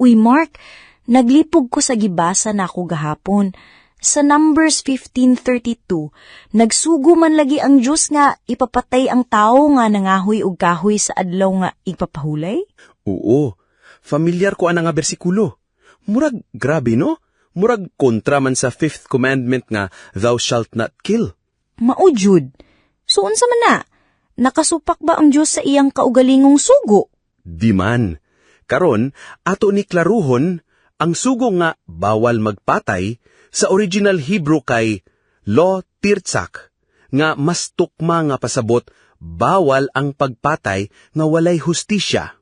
Uy, Mark, naglipog ko sa gibasa na ako gahapon. Sa Numbers 15.32, nagsugo man lagi ang Diyos nga ipapatay ang tao nga nangahoy og kahoy sa adlaw nga igpapahulay? Oo, familiar ko ana nga bersikulo. Murag grabe no? Murag kontra man sa fifth commandment nga thou shalt not kill. Maujud. So, unsa man na? Nakasupak ba ang Diyos sa iyang kaugalingong sugo? Di man. Karon, ato ni klaruhon, ang sugo nga bawal magpatay sa original Hebrew kay lo tirtsak, nga mas tukma nga pasabot bawal ang pagpatay nga walay hustisya.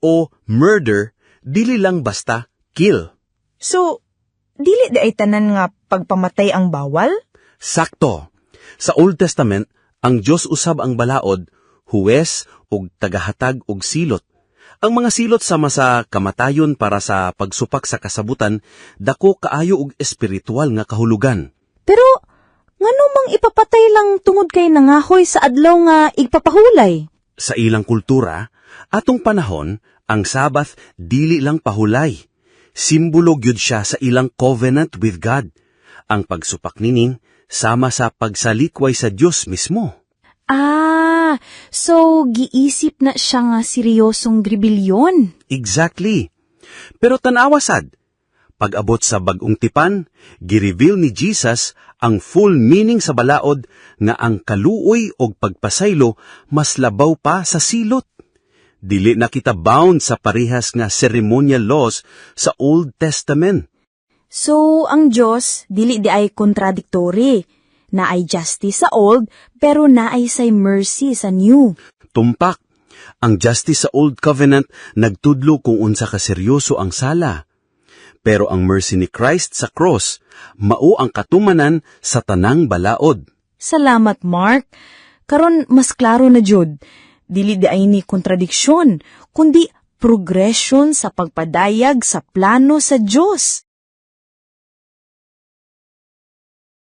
O murder, dili lang basta kill. So, dili di ay tanan nga pagpamatay ang bawal? Sakto. Sa Old Testament, ang Dios usab ang balaod, huwes ug tagahatag og silot. Ang mga silot sama sa kamatayon para sa pagsupak sa kasabutan, dako kaayo og espiritual nga kahulugan. Pero, ngano mang ipapatay lang tungod kay nangahoy sa adlaw nga igpapahulay? Sa ilang kultura, atong panahon, ang Sabbath dili lang pahulay. Simbolo gyud siya sa ilang covenant with God. Ang pagsupak nining sama sa pagsalikway sa Dios mismo. Ah, so giisip na siya nga seryosong gribilyon. Exactly. Pero tanawa sad, pag-abot sa bagong tipan, gireveal ni Jesus ang full meaning sa balaod nga ang kaluoy og pagpasaylo mas labaw pa sa silot. Dili na kita bound sa parehas nga ceremonial laws sa Old Testament. So, ang Diyos, dili di ay contradictory. Na ay justice sa old, pero na ay say mercy sa new. Tumpak, ang justice sa Old Covenant nagtudlo kung unsa ka seryoso ang sala. Pero ang mercy ni Christ sa cross, mao ang katumanan sa tanang balaod. Salamat, Mark. Karon mas klaro na jud. Dili di ay ni kontradiksyon, kundi progression sa pagpadayag sa plano sa Diyos.